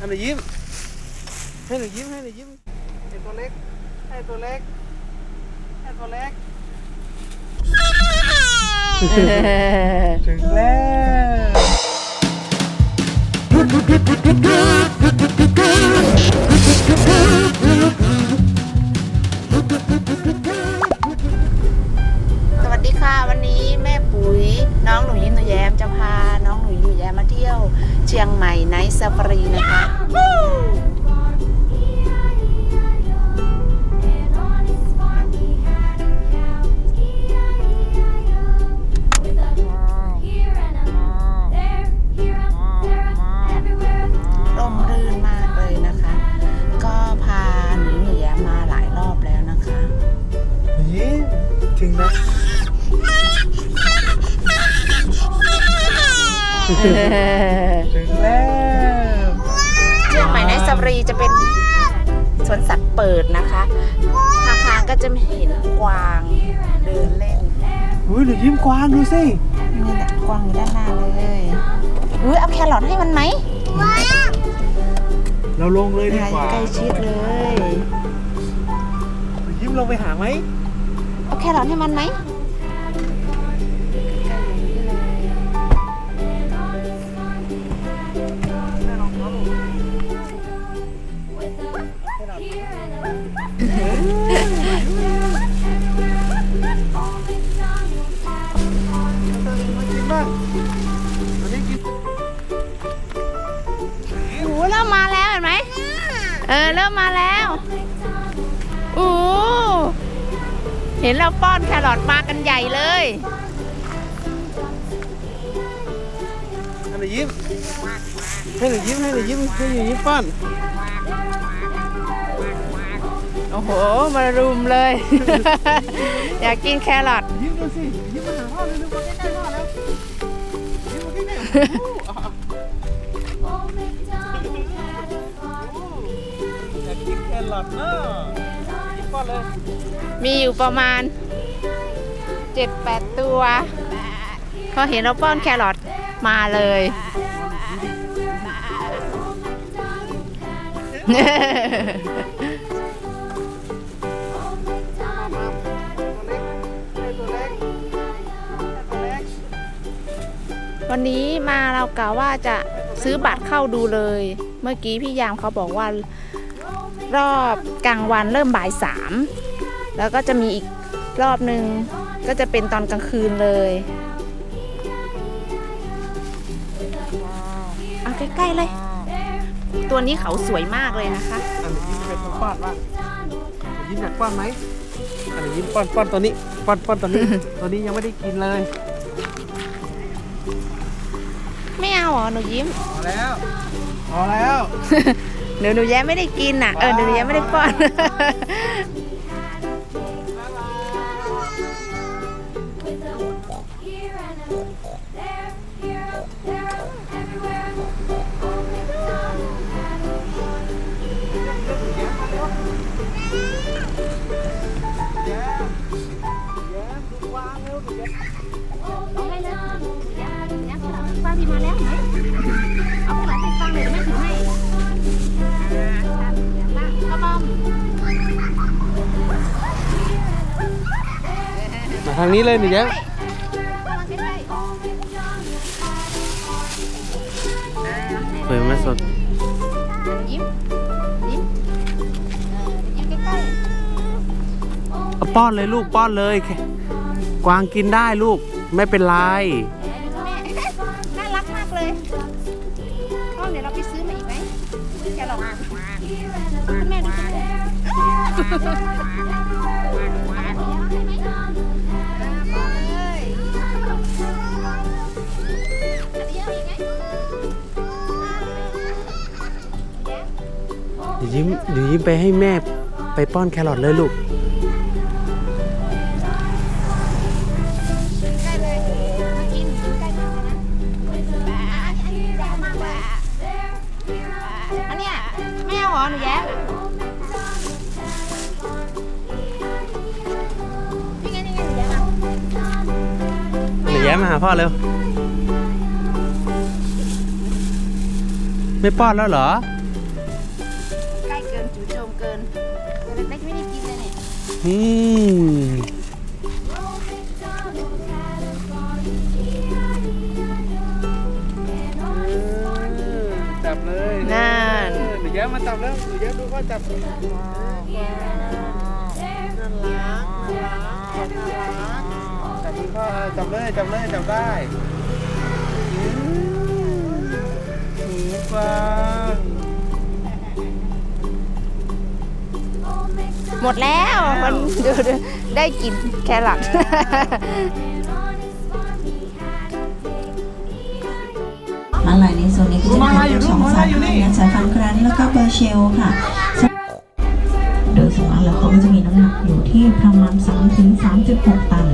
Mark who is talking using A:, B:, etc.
A: อันหนูยิ้ม ให้หนูยิ้ม ให้หนูยิ้มไอตัวเล็ก ให้ตัวเล็ก ให้ตัวเล็ก ถึงแล้ว
B: สวัสดีค่ะ วันนี้แม่ปุ๋ย น้องหนูยิ้มหนูแย้มจะพา แย้มมาเที่ยวเชียงใหม่ไนท์ซาฟารีนะคะร่มรื่นมากเลยนะคะก็พาหนูยิ้มหนูแย้มาหลายรอบแล้วนะคะ
A: ถึงแล้ว ถึงแล้ว
B: เชียงใหม่ไนท์ซาฟารีจะเป็นสวนสัตว์เปิดนะคะข้างๆก็จะเห็นกวางเดินเล่น
A: อุ้ยหนูยิ้มกวางดูสิ
B: นี่แหละกวางอยู่ด้านหน้าเลยอุ้ยเอาแครอทให้มันไหม
A: เราลงเลยดี
B: ถ่าย
A: กว่า
B: ใกล้ชิดเลย
A: หนูยิ้มลงไปหาไหม
B: เอาแครอทให้มันไหมา
A: งอันนี้กิน
B: โอ้เริ่มมาแล้วเห็นไหม เออ เริ่มมาแล้วโอ้เห็นเราป้อนแครอทมากันใหญ่เลย
A: อันหนูยิ้ม ให้หนูยิ้ม ให้หนูยิ้ม ให้หนูยิ้มป้อน
B: โอ้โห มารุมเลย อยากกินแครอท
A: ยิ้มดูสิ ยิ้มมาหาพ่อเลยลูกมาใกล้ๆพ่อแล้ว อ้โหอยากกินแครอทเนอะมป้อนเลย
B: มีอยู่ประมาณ 7-8 ตัวพอเห็นเราป้อนแครอทมาเลย
A: วั
B: นนี้มาเรากะว่าจะซื้อบัตรเข้าดูเลย เมื่อกี้พี่ยามเขาบอกว่ารอบกลางวันเริ่มบ่ายสามแล้วก็จะมีอีกรอบหนึ่งก็จะเป็นตอนกลางคืนเลยเอาใกล้ๆเลย ตัวนี้เขาสวยมากเลยนะคะ
A: อันนี้เป็นป้อนบ้ายิ้มอยากป้อนไหมอันนี้ยิ้มป้อนป้อนตัวนี้ ป้อนป้อนตัวนี้ ตัวนี้ยังไม่ได้กินเลย
B: ไม่เอาเหรอหนูยิ้ม
A: พอแล้วพอแล้ว
B: หนูหนูแย้มไม่ได้กินอะ เออหนูหนูแย้มไม่ได้ป้อนป้
A: ทางนี้เลยหนูแย้มเปิดมาสด
B: ยิ้มยิ้มยิ้มใกล้
A: เอป้อนเลยลูกป้อนเลย กวางกินได้ลูกไม่เป็นไร
B: น่ารักมากเลยก็เดี๋ยวเราไปซื้อมาอีกไหมแค่หรอกคุณแม่ดู เอาไปเอาให้ไหม
A: เดี๋ยวยิ้มเดี๋ยวยิ้มไปให้แม่ไปป้อนแครอทเลยลูก
B: ใกล้เลยมากินใกล้มากเลยนะอันนี้ยาวมากเลยอันเนี้ยไม่เอาเหรอหนูแย้มนี่ไงนี่ไงหนูแย้มเอา
A: หนูแย้มมาหาพ่อเร็ว ไม่ป้อนแล้วเหรอ
B: จู่โจมเกินแต่ไม่ได้กินเลยเนี่ย
A: อืมจับเลย
C: นั่น
A: หนูเยอะมาจับแล้วหนูเยอะดูว่าจับ
C: น่ารัก
A: น่ารักน่ารักจับดูพ่จับเลยจับเลยจับได้หูฟัง
C: หมดแล้วมันดูดูได้กินแครอท
B: มาลายในโซนนี้ก็จะมีทั้งสองสายพันธุ์นะสายพันธุ์แกรนด์แล้วก็เบอร์เชลค่ะ โดยส่วนมากแล้วเขาก็จะมีน้ำหนักอยู่ที่ประมาณ 3-36 ตัน